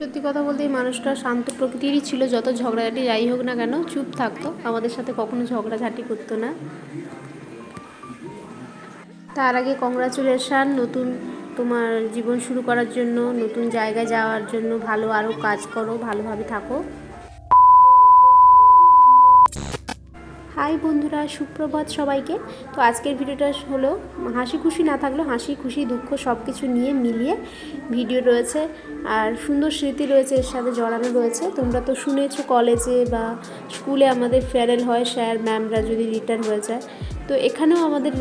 সত্যি কথা বলতে এই মানুষটা শান্ত প্রকৃতিরই ছিল, যত ঝগড়াঝাটি যাই হোক না কেন চুপ থাকতো। আমাদের সাথে কখনো ঝগড়াঝাটি করতো না। তার আগে কংগ্রাচুলেশান নতুন তোমার জীবন শুরু করার জন্য, নতুন জায়গায় যাওয়ার জন্য ভালো আরও কাজ করো, ভালোভাবে থাকো। হাই বন্ধুরা, সুপ্রভাত সবাইকে। তো আজকের ভিডিওটা হলো, হাসি খুশি না থাকলেও হাসি খুশি, দুঃখ সব কিছু নিয়ে মিলিয়ে ভিডিও রয়েছে। আর সুন্দর স্মৃতি রয়েছে, এর সাথে জড়ানো রয়েছে। তোমরা তো শুনেছো কলেজে বা স্কুলে আমাদের ফেয়ারেল হয় স্যার ম্যামরা যদি রিটার্ন হয়ে যায়। তো এখানেও আমাদের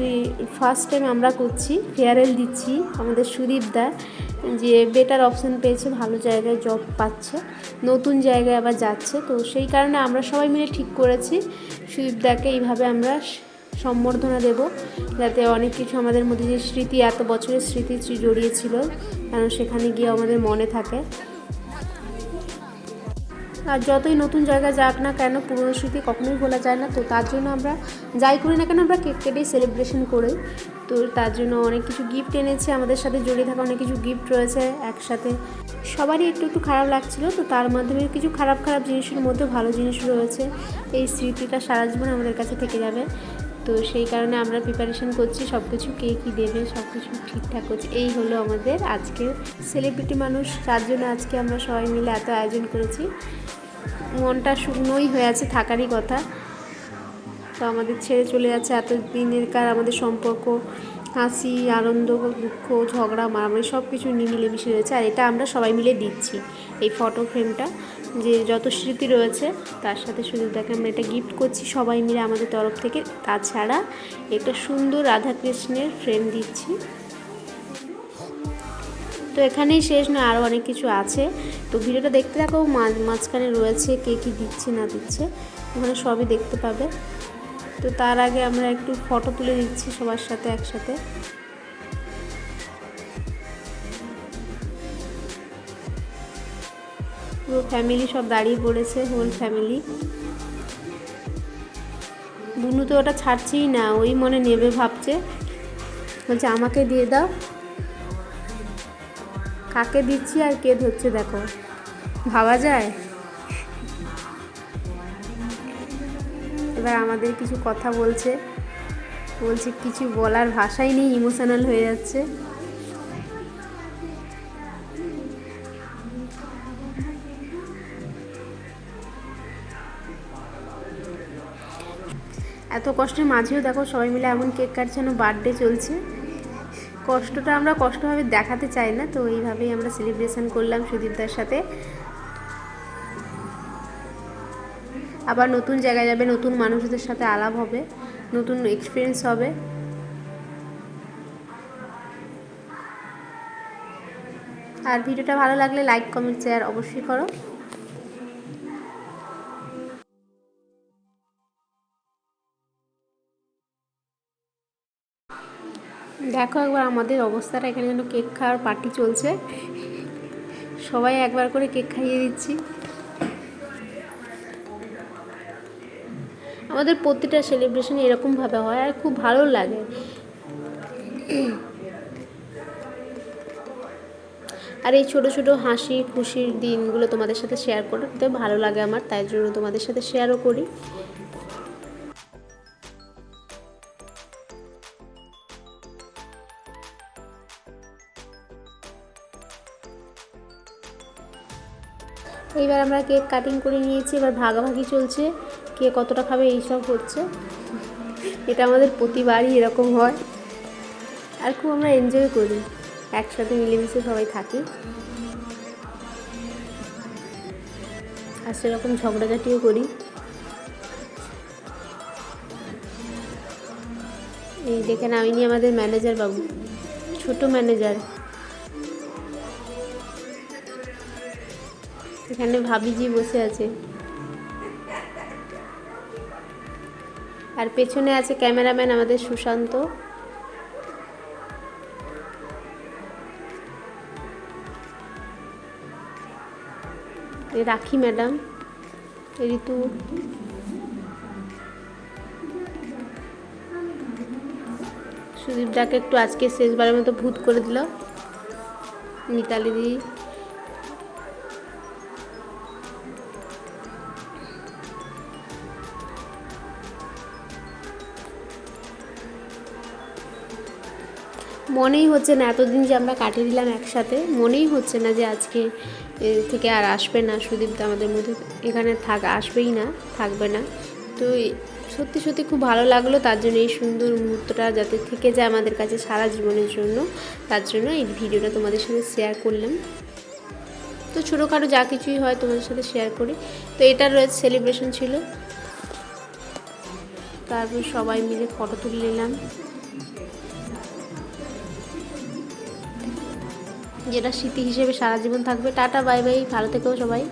ফার্স্ট টাইম আমরা করছি ফেয়ারেল দিচ্ছি আমাদের সুদীপ দা। যে বেটার অপশান পেয়েছে, ভালো জায়গায় জব পাচ্ছে, নতুন জায়গায় আবার যাচ্ছে। তো সেই কারণে আমরা সবাই মিলে ঠিক করেছি। সুদীপদাকে এইভাবে আমরা সম্বর্ধনা দেব, যাতে অনেক কিছু আমাদের মধ্যে যে স্মৃতি, এত বছরের স্মৃতি জড়িয়েছিল কারণ সেখানে গিয়ে আমাদের মনে থাকে। আর যতই নতুন জায়গায় যাক না কেন, পুরনো স্মৃতি কখনোই ভোলা যায় না। তো তার জন্য আমরা যাই করি না কেন, আমরা কেক কেটেই সেলিব্রেশন করি। তো তার জন্য অনেক কিছু গিফট এনেছে, আমাদের সাথে জড়িয়ে থাকা অনেক কিছু গিফট রয়েছে একসাথে। সবারই একটু একটু খারাপ লাগছিল, তো তার মাধ্যমে কিছু খারাপ খারাপ জিনিসের মধ্যে ভালো জিনিস রয়েছে। এই স্মৃতিটা সারা জীবন আমাদের কাছে থেকে যাবে। তো সেই কারণে আমরা প্রিপারেশন করছি সব কিছু কে কী দেবে সব কিছু ঠিকঠাক করছি এই হলো আমাদের আজকের সেলিব্রিটি মানুষ। যার জন্য আজকে আমরা সবাই মিলে এত আয়োজন করেছি। মনটা শুকনোই হয়ে আছে থাকারই কথা। তো আমাদের ছেড়ে চলে যাচ্ছে এত দিনের কার আমাদের সম্পর্ক, হাসি, আনন্দ, দুঃখ, ঝগড়া, মারামারি সব কিছু মিলেমিশে রয়েছে। আর এটা আমরা সবাই মিলে দিচ্ছি এই ফটো ফ্রেমটা যে যত স্মৃতি রয়েছে তার সাথে সুদীপদাকে আমরা এটা গিফট করছি। সবাই মিলে আমাদের তরফ থেকে। তাছাড়া একটা সুন্দর রাধাকৃষ্ণের ফ্রেম দিচ্ছি। তো এখানেই শেষ নয়, আরও অনেক কিছু আছে। তো ভিডিওটা দেখতে থাকো, মাঝ, মাঝখানে রয়েছে কে কী দিচ্ছে না দিচ্ছে, ওখানে সবই দেখতে পাবে। তো তার আগে আমরা একটু ফটো তুলে দিচ্ছি সবার সাথে একসাথে। পুরো ফ্যামিলি সব দাঁড়িয়ে পড়েছে হোল ফ্যামিলি বুনু তো ওটা ছাড়ছেই না, ওই মনে নেবে, ভাবছে। বলছে, আমাকে দিয়ে দাও। কাকে দিচ্ছি আর কে ধরছে দেখো। ভাবা যায়? এবার আমাদের কিছু কথা বলছে। বলছে, কিছু বলার ভাষাই নেই ইমোশনাল হয়ে যাচ্ছে। এত কষ্টের মাঝেও দেখো সবাই মিলে এমন কেক কাটছে বার্থডে চলছে। কষ্টটা আমরা কষ্টভাবে দেখাতে চাই না, তো এইভাবেই আমরা সেলিব্রেশন করলাম সুদীপদার সাথে। আবার নতুন জায়গায় যাবে, নতুন মানুষদের সাথে আলাপ হবে, নতুন এক্সপিরিয়েন্স হবে। আর ভিডিওটা ভালো লাগলে লাইক কমেন্ট শেয়ার অবশ্যই করো। দেখো একবার আমাদের অবস্থাটা, এখানে যেন কেক খাওয়ার পার্টি চলছে। সবাই একবার করে কেক খাইয়ে দিচ্ছি। আমাদের প্রতিটা সেলিব্রেশন এরকমভাবে হয় আর খুব ভালো লাগে। আর এই ছোট ছোট হাসি খুশির দিনগুলো তোমাদের সাথে শেয়ার করতে ভালো লাগে আমার, তাই জন্য তোমাদের সাথে শেয়ারও করি। এইবার আমরা কেক কাটিং করে নিয়েছি, এবার ভাগাভাগি চলছে, কে কতটা খাবে এইসব হচ্ছে। এটা আমাদের প্রতিবারই এরকম হয়। আর খুব আমরা এনজয় করি, একসাথে মিলেমিশে সবাই থাকি। আর সেরকম ঝগড়াঝাটিও করি। এই দেখে নামিনি আমাদের ম্যানেজার বাবু, ছোট ম্যানেজার এখানে ভাবিজি বসে আছে। আর পেছনে আছে ক্যামেরাম্যান আমাদের সুশান্ত। রাখি ম্যাডাম ঋতু। সুদীপ দাকে একটু আজকে শেষবারের মতো ভূত করে দিল। মিতালি দি মনেই হচ্ছে না, এতদিন যে আমরা কাটিয়ে দিলাম একসাথে, মনেই হচ্ছে না যে আজকে থেকে আর আসবে না সুদীপ দা আমাদের মধ্যে এখানে থাক, আসবেই না, থাকবে না। তো সত্যি সত্যি খুব ভালো লাগল, তার জন্য এই সুন্দর মুহূর্তটা যাতে থেকে যায় আমাদের কাছে সারা জীবনের জন্য, তার জন্য এই ভিডিওটা তোমাদের সাথে শেয়ার করলাম। তো ছোটোখাটো যা কিছুই হয় তোমাদের সাথে শেয়ার করি। তো এটা রয়েছে সেলিব্রেশন ছিল। তারপর সবাই মিলে ফটো তুলে নিলাম। যেটা স্মৃতি হিসেবে সারা জীবন থাকবে। টাটা বাই বাই ভালো থেকেও সবাই।